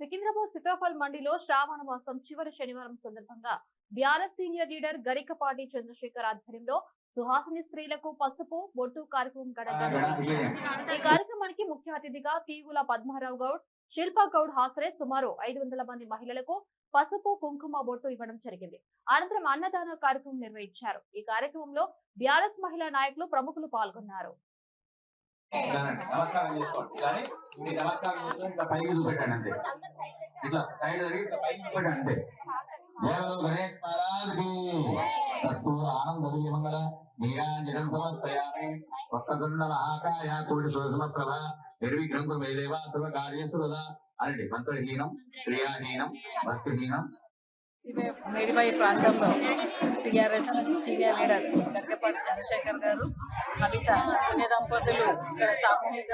సికింద్రాబాద్ సీతాఫల్ మండిలో శ్రావణ మాసం చివరి శనివారం సందర్భంగా BRS senior leader Garikapati Chandrashekar ఆధ్వర్యంలో సుహాసిని స్త్రీలకు పసుపు బొట్టు కార్యక్రమం. ఈ కార్యక్రమానికి ముఖ్య అతిథిగా తీగుల పద్మారావు గౌడ్ శిల్పా గౌడ్ హాసరే సుమారు ఐదు వందల మంది మహిళలకు పసుపు కుంకుమ బొట్టు ఇవ్వడం జరిగింది అనంతరం అన్నదాన కార్యక్రమం నిర్వహించారు ఈ కార్యక్రమంలో బీఆర్ఎస్ మహిళా నాయకులు ప్రముఖులు పాల్గొన్నారు. నమస్కారం చేసుకోండి. కానీ మీ నమస్కారం చేసుకొని ఇట్లా పైకి చూపెట్టాను అంతే. ఇట్లా సైడ్ జరిగి ఇట్లా పైకి చూపెట్టాను అంతే. బోలో గణేష్ మహారాజ్కి కర్పూర మంగళ. నీరాంజనం సమర్పయామి. కోటి ప్రభ. సర్వ అనండి మంత్రహీనం క్రియాహీనం భక్తిహీనం ఇదే ప్రాంతంలో TRS senior leader Garikapati Chandrashekar గారు కవిత పుణ్య దంపతులు ఇక్కడ సామూహిక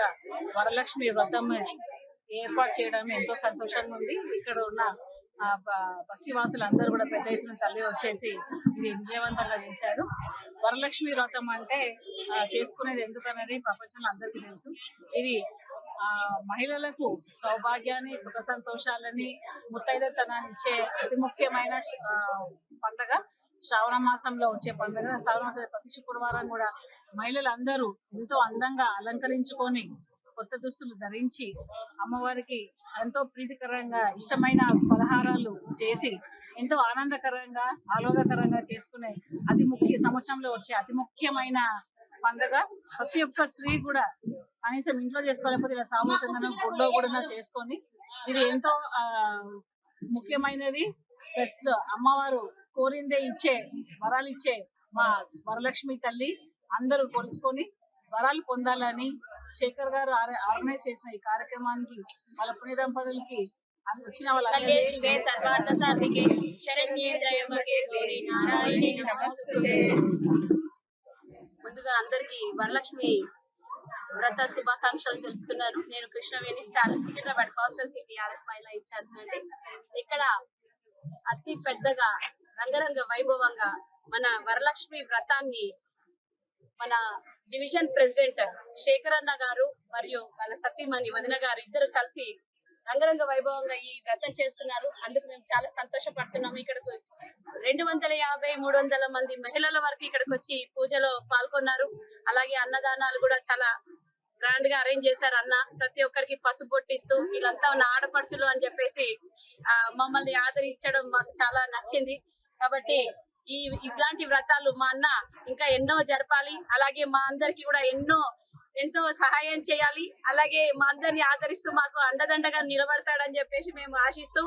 వరలక్ష్మి వ్రతం ఏర్పాటు చేయడం ఎంతో సంతోషంగా ఉంది. ఇక్కడ ఉన్న ఆ, బస్సీవాసులు అందరూ కూడా పెద్ద ఎత్తున తల్లి వచ్చేసి ఇది విజయవంతంగా చేశారు. వరలక్ష్మి వ్రతం అంటే చేసుకునేది ఎందుకనేది ప్రపంచంలో అందరికీ తెలుసు. ఇది మహిళలకు సౌభాగ్యాన్ని సుఖ సంతోషాలని ముత్తైదతనాన్ని ఇచ్చే అతి ముఖ్యమైన పండగ శ్రావణ మాసంలో వచ్చే పండుగ. శ్రావణ మాసం ప్రతి శుక్రవారం కూడా మహిళలందరూ ఎంతో అందంగా అలంకరించుకొని కొత్త దుస్తులు ధరించి అమ్మవారికి ఎంతో ప్రీతికరంగా ఇష్టమైన పలహారాలు చేసి ఎంతో ఆనందకరంగా ఆహ్లాదకరంగా చేసుకునే అతి ముఖ్య సంవత్సరంలో వచ్చే అతి ముఖ్యమైన పండుగ ప్రతి ఒక్క స్త్రీ కూడా కనీసం ఇంట్లో చేసుకోలేకపోతే ఇలా సామూహికంగా గుడ్లో కూడా చేసుకొని ఇది ఎంతో ముఖ్యమైనది. ప్లస్ అమ్మవారు కోరిందే ఇచ్చే వరాలు ఇచ్చే మా వరలక్ష్మి తల్లి అందరూ కొలుచుకొని వరాలు పొందాలని శేఖర్ గారు ఆర్గనైజ్ చేసిన ఈ కార్యక్రమానికి వాళ్ళ పుణ్య దంపతులకి వచ్చిన కళ్యే వాళ్ళ సర్వార్థ సాధికే గౌరీ ముందుగా అందరికి వరలక్ష్మి వ్రత శుభాకాంక్షలు తెలుపుతున్నాను. నేను కృష్ణవేణి స్టాలిన్ సికింద్రాబాద్ కాన్స్టిట్యున్సీ టీఆర్ఎస్ మహిళా ఇన్ఛార్జ్ అండి ఇక్కడ అతి పెద్దగా రంగరంగ వైభవంగా మన వరలక్ష్మి వ్రతాన్ని మన డివిజన్ ప్రెసిడెంట్ శేఖర్ అన్న గారు మరియు వాళ్ళ సతీమణి వదిన గారు ఇద్దరు కలిసి రంగరంగ వైభవంగా ఈ వ్రతం చేస్తున్నారు. అందుకు మేము చాలా సంతోషపడుతున్నాము. ఇక్కడకు రెండు వందల యాభై మూడు వందల మంది మహిళల వరకు ఇక్కడికి వచ్చి పూజలో పాల్గొన్నారు. అలాగే అన్నదానాలు కూడా చాలా గ్రాండ్గా అరేంజ్ చేశారు అన్న. ప్రతి ఒక్కరికి పసుపు పొట్టిస్తూ వీళ్ళంతా ఉన్న ఆడపడుచులు అని చెప్పేసి ఆ, మమ్మల్ని ఆదరించడం మాకు చాలా నచ్చింది. కాబట్టి ఈ ఇట్లాంటి వ్రతాలు మా అన్న ఇంకా ఎన్నో జరపాలి. అలాగే మా అందరికి కూడా ఎన్నో ఎంతో సహాయం చేయాలి. అలాగే మా అందరిని ఆదరిస్తూ మాకు అండదండగా నిలబడతాడని చెప్పేసి మేము ఆశిస్తూ